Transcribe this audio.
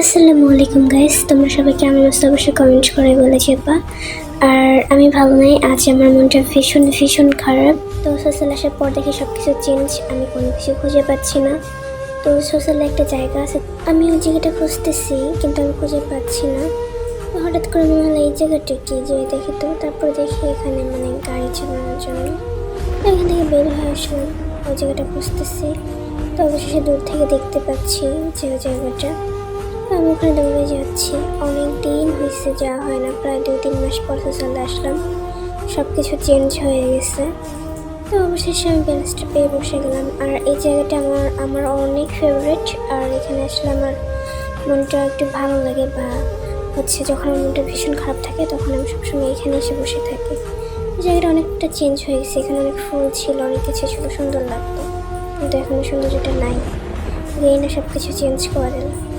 আসসালামু আলাইকুম গাইস তোমরা সবাই কেমন আছো? অবশ্যই কমেন্ট করে বলে যেবা আর আমি ভালো নাই, আজ আমার মনটা ভীষণ ভীষণ খারাপ। তো সোশ্যাল আসার পর দেখি সব কিছু চেঞ্জ আমি কোনো কিছু খুঁজে পাচ্ছি না। তো সোশ্যালে একটা জায়গা আছে, আমি ওই জায়গাটা খুঁজতেছি, কিন্তু আমি খুঁজে পাচ্ছি না। হঠাৎ করে মনে হলো, এই জায়গাটা কি? যে দেখি তো, তারপর দেখি এখানে মানে গাড়ি চালানোর জন্য। এখান থেকে বের হয়ে আসলাম, ওই জায়গাটা খুঁজতেছি। তো অবশেষে দূর থেকে দেখতে পাচ্ছি যে ওই জায়গাটা। আমি দৌড়ে যাচ্ছি। অনেক দিন হয়েছে যাওয়া হয় না। প্রায় দুই তিন মাস পর চলে আসলাম। সব কিছু চেঞ্জ হয়ে গেছে। তো অবশেষে আমি ব্যালেন্সটা পেয়ে বসে গেলাম। আর এই জায়গাটা আমার আমার অনেক ফেভারিট আর এখানে আসলে আমার মনটা একটু ভালো লাগে বা হচ্ছে যখন আমার মনটা ভীষণ খারাপ থাকে, তখন আমি সবসময় এখানে এসে বসে থাকি। জায়গাটা অনেকটা চেঞ্জ হয়ে গেছে। এখানে অনেক ফুল ছিল, অনেক কিছু ছিল, সুন্দর লাগতো। কিন্তু এখন সৌন্দর্যটা নাই। না সব কিছু চেঞ্জ করে দিল